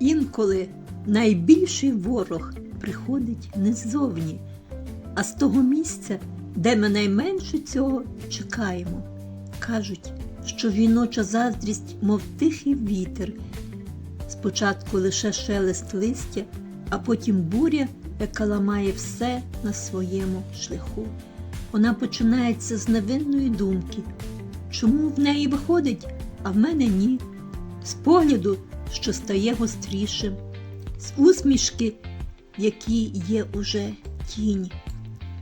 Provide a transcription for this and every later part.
Інколи найбільший ворог приходить не ззовні, а з того місця, де ми найменше цього чекаємо. Кажуть, що жіноча заздрість, мов тихий вітер. Спочатку лише шелест листя, а потім буря, яка ламає все на своєму шляху. Вона починається з невинної думки, чому в неї виходить, а в мене ні, з погляду, що стає гострішим, з усмішки, які є уже тінь.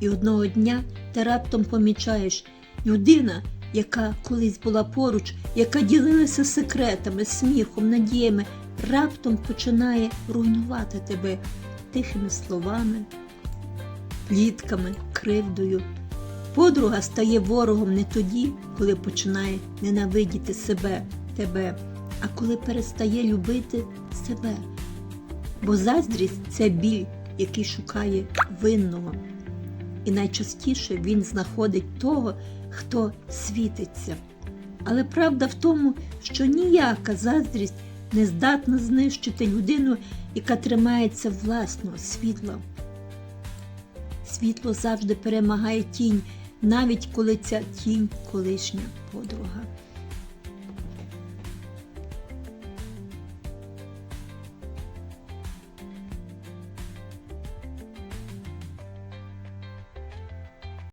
І одного дня ти раптом помічаєш людина, яка колись була поруч, яка ділилася секретами, сміхом, надіями, раптом починає руйнувати тебе тихими словами, плітками, кривдою. Подруга стає ворогом не тоді, коли починає ненавидіти себе, тебе, а коли перестає любити себе. Бо заздрість це біль, який шукає винного. І найчастіше він знаходить того, хто світиться. Але правда в тому, що ніяка заздрість не здатна знищити людину, яка тримається власного світла. Світло завжди перемагає тінь, навіть коли ця тінь колишня подруга.